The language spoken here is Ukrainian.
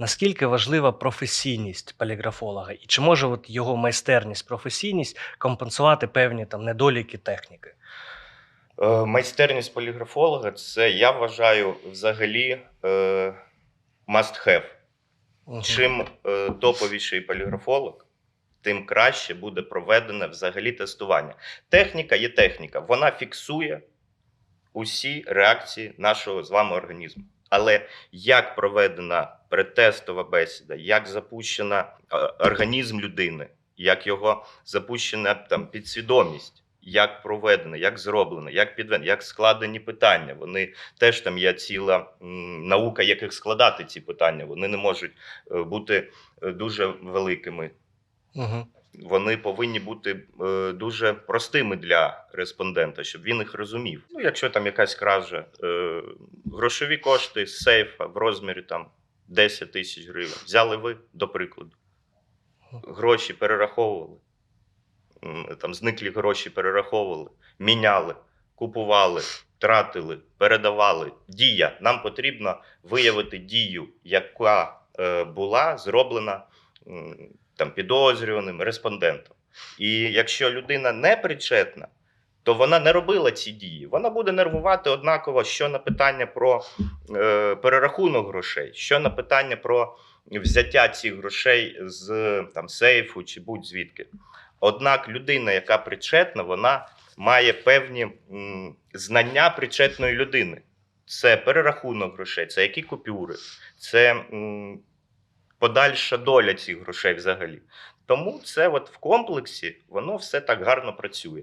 Наскільки важлива професійність поліграфолога, і чи може от його майстерність, професійність компенсувати певні там недоліки техніки? Е, Майстерність поліграфолога це я вважаю взагалі е, must have. Мгм. Чим е, топовіший поліграфолог, тим краще буде проведене взагалі тестування. Техніка є техніка, вона фіксує усі реакції нашого з вами організму. Але як проведена предтестова бесіда, як запущена е, організм людини, як його запущена там підсвідомість, як проведено, як зроблено, як підведено, як складені питання. Вони теж там є ціла наука, як їх складати ці питання. Вони не можуть е, бути е, дуже великими. Мгм. Вони повинні бути е, дуже простими для респондента, щоб він їх розумів. Ну, якщо там якась кража, е, грошові кошти з сейфа в розмірі там 10 тисяч гривень. Взяли ви, до прикладу. Гроші перераховували. Там зниклі гроші перераховували, міняли, купували, тратили, передавали. Дія. Нам потрібно виявити дію, яка е, була зроблена там, підозрюваним, респондентом. І якщо людина не причетна, то вона не робила ці дії. Вона буде нервувати однаково, що на питання про е, перерахунок грошей, що на питання про взяття цих грошей з там, сейфу чи будь-звідки. Однак людина, яка причетна, вона має певні м, знання причетної людини. Це перерахунок грошей, це які купюри, це м, подальша доля цих грошей взагалі. Тому це от в комплексі воно все так гарно працює.